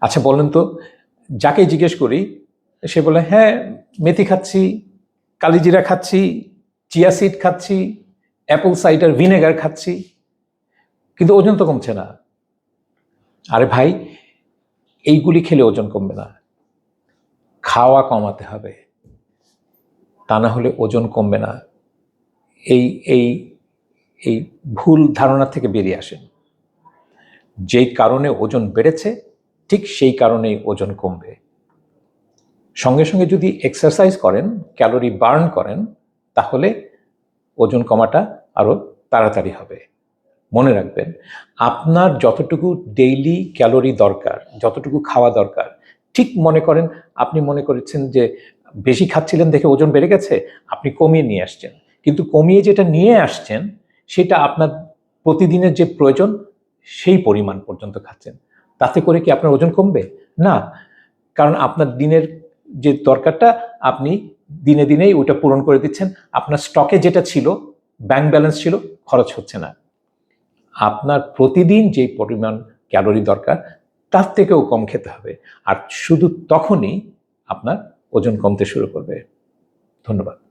আচ্ছা বলেন তো, যাকে জিজ্ঞেস করি, সে বলে হ্যাঁ মেথি খাচ্ছি কালিজিরা খাচ্ছি, চিয়া সিড খাচ্ছি, অ্যাপল সাইডার ভিনেগার খাচ্ছি, কিন্তু ওজন তো কমছে না। আরে ভাই, এইগুলি খেলে ওজন কমবে না। খাওয়া কমাতে হবে। তা না হলে ওজন কমবে না। এই এই এই ভুল ধারণা থেকে বেরিয়ে আসেন। যেই কারণে ওজন বেড়েছে ঠিক সেই কারণেই ওজন কমবে। সঙ্গে সঙ্গে যদি এক্সারসাইজ করেন ক্যালোরি বার্ন করেন, তাহলে ওজন কমাটা আরও তাড়াতাড়ি হবে। মনে রাখবেন, আপনার যতটুকু ডেইলি ক্যালোরি দরকার, যতটুকু খাওয়া দরকার, ঠিক মনে করেন, আপনি মনে করেছেন যে বেশি খাচ্ছিলেন দেখে ওজন বেড়ে গেছে, আপনি কমিয়ে নিয়ে আসছেন। কিন্তু কমিয়ে যেটা নিয়ে আসছেন, সেটা আপনার প্রতিদিনের যে প্রয়োজন, সেই পরিমাণ পর্যন্ত খাচ্ছেন। তাতে করে কি আপনার ওজন কমবে? না। কারণ আপনার দিনের যে দরকারটা, আপনি দিনে দিনেই ওটা পূরণ করে দিচ্ছেন। আপনার স্টকে যেটা ছিল ব্যাংক ব্যালেন্স ছিল, খরচ হচ্ছে না। আপনার প্রতিদিন যে পরিমাণ ক্যালোরি দরকার, তার থেকেও কম খেতে হবে। আর শুধু তখনই আপনার ওজন কমতে শুরু করবে। ধন্যবাদ।